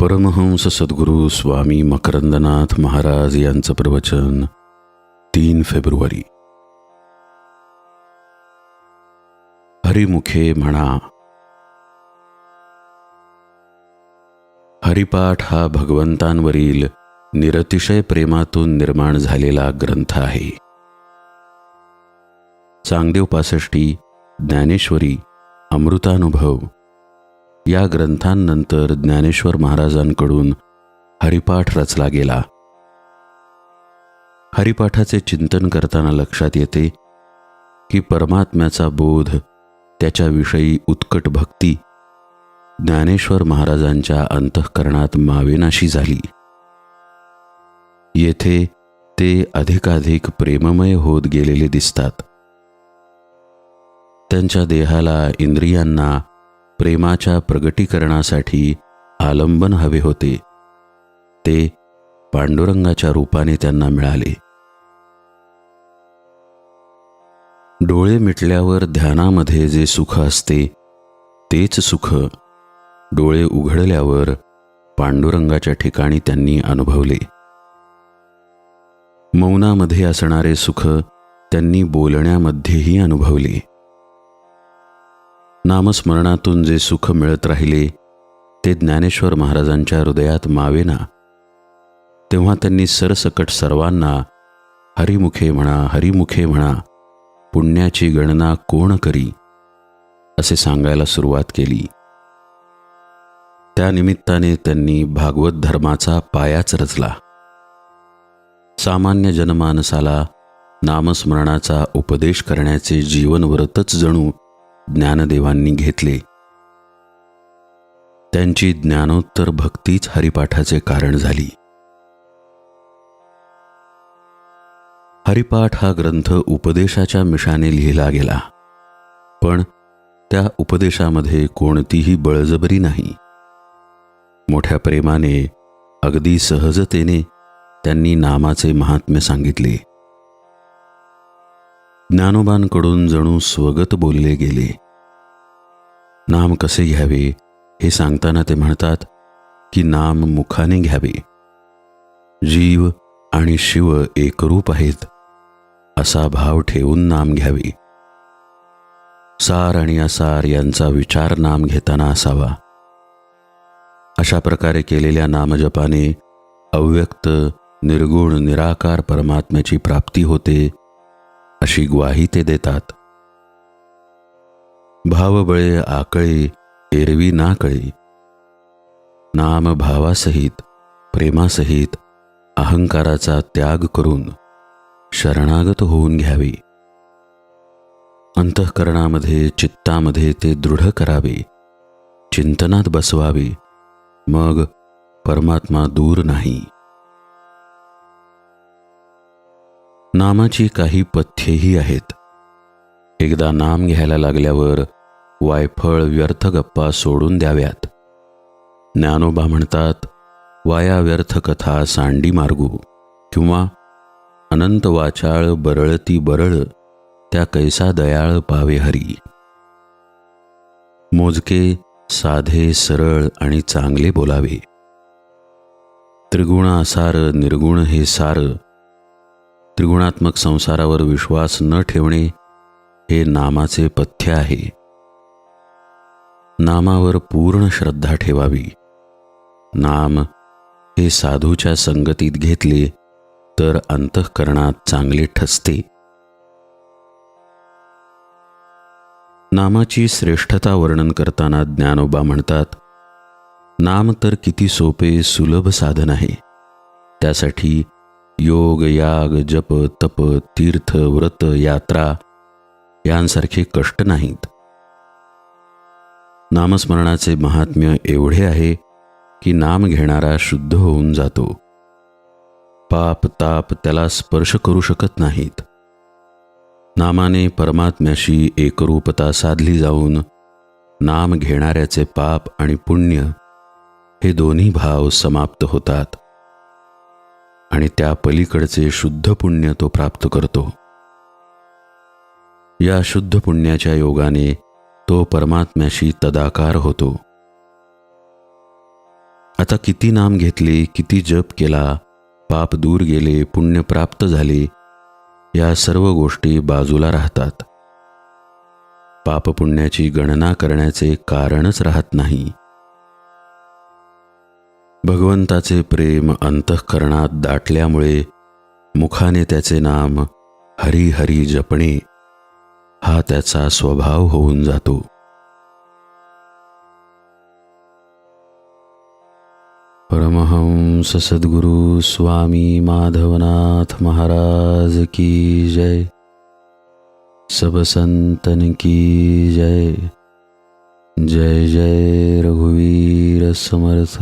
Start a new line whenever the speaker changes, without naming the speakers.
परमहंस सद्गुरू स्वामी मकरंदनाथ महाराज यांचं प्रवचन तीन फेब्रुवारी. हरिमुखे म्हणा. हरिपाठ हा भगवंतांवरील निरतिशय प्रेमातून निर्माण झालेला ग्रंथ आहे. चांगदेव पासष्टी ज्ञानेश्वरी अमृतानुभव या ग्रंथांनंतर ज्ञानेश्वर महाराजांकडून हरिपाठ रचला गेला. हरिपाठाचे चिंतन करताना लक्षात येते की परमात्म्याचा बोध त्याच्याविषयी उत्कट भक्ती ज्ञानेश्वर महाराजांच्या अंतःकरणात मावेनाशी झाली. येथे ते अधिकाधिक प्रेममय होत गेलेले दिसतात. त्यांच्या देहाला इंद्रियांना प्रेमाच्या प्रगटीकरणासाठी आलंबन हवे होते. ते पांडुरंगाच्या रूपाने त्यांना मिळाले. डोळे मिटल्यावर ध्यानामध्ये जे सुख असते तेच सुख डोळे उघडल्यावर पांडुरंगाच्या ठिकाणी त्यांनी अनुभवले. मौनामध्ये असणारे सुख त्यांनी बोलण्यामध्येही अनुभवले. नामस्मरणातून जे सुख मिळत राहिले ते ज्ञानेश्वर महाराजांच्या हृदयात मावेना. तेव्हा त्यांनी सरसकट सर्वांना हरिमुखे म्हणा हरिमुखे म्हणा पुण्याची गणना कोण करी? असे सांगायला सुरुवात केली. त्यानिमित्ताने त्यांनी भागवत धर्माचा पायाच रचला. सामान्य जनमानसाला नामस्मरणाचा उपदेश करण्याचे जीवनव्रतच जणू ज्ञानदेवांनी घेतले. त्यांची ज्ञानोत्तर भक्तीच हरिपाठाचे कारण झाली. हरिपाठ हा ग्रंथ उपदेशाच्या मिशाने लिहिला गेला. पण त्या उपदेशामध्ये कोणतीही बळजबरी नाही. मोठ्या प्रेमाने अगदी सहजतेने त्यांनी नामाचे महात्म्य सांगितले. ज्ञानोबांकडून जणू स्वगत बोलले गेले. नाम कसे घ्यावे हे सांगताना ते म्हणतात की नाम मुखाने घ्यावे. जीव आणि शिव एकरूप आहेत असा भाव ठेवून नाम घ्यावे. सार आणि असार यांचा विचार नाम घेताना असावा. अशा प्रकारे केलेल्या नामजपाने अव्यक्त निर्गुण निराकार परमात्म्याची प्राप्ती होते अशी ग्वाही ते देतात. भावबळे आकळे एरवी ना कळे नाम भावासहित प्रेमासहित अहंकाराचा त्याग करून शरणागत होऊन घ्यावे. अंतःकरणामध्ये चित्तामध्ये ते दृढ करावे. चिंतनात बसवावे. मग परमात्मा दूर नाही. नामाची काही पथ्येही आहेत. एकदा नाम घ्यायला लागल्यावर वायफळ व्यर्थ गप्पा सोडून द्याव्यात. ज्ञानोबा म्हणतात वाया व्यर्थ कथा सांडी मार्गू किंवा अनंत वाचाळ बरळती बरळ त्या कैसा दयाळ पावे हरी. मोजके साधे सरळ आणि चांगले बोलावे. त्रिगुण असार निर्गुण हे सार त्रिगुणात्मक संसारावर विश्वास न ठेवणे हे नामाचे पथ्य आहे. नामावर पूर्ण श्रद्धा ठेवावी. नाम हे साधूच्या संगतीत घेतले तर अंतःकरणात चांगले ठसते. नामाची श्रेष्ठता वर्णन करताना ज्ञानोबा म्हणतात नाम तर किती सोपे सुलभ साधन आहे. त्यासाठी योग याग जप तप तीर्थ व्रत यात्रा यांसारखे कष्ट नाहीत. नामस्मरणाचे महात्म्य एवढे आहे की नाम घेणारा शुद्ध होऊन जातो. पाप ताप त्याला स्पर्श करू शकत नाहीत. नामाने परमात्म्याशी एकरूपता साधली जाऊन नाम घेणाऱ्याचे पाप आणि पुण्य हे दोन्ही भाव समाप्त होतात. आणि त्या पलीकडचे शुद्ध पुण्य तो प्राप्त करतो. या शुद्ध पुण्याच्या योगाने तो परमात्म्याशी तदाकार होतो. आता किती नाम घेतले किती जप केला पाप दूर गेले पुण्य प्राप्त झाले या सर्व गोष्टी बाजूला राहतात. पापपुण्याची गणना करण्याचे कारणच राहत नाही. भगवंताचे प्रेम अंतःकरणात दाटल्यामुळे मुखाने त्याचे नाम हरी हरी जपणे हा त्याचा स्वभाव होऊन जातो. परमहंस सद्गुरु स्वामी माधवनाथ महाराज की जय. सब संतन की जय. जय जय रघुवीर समर्थ।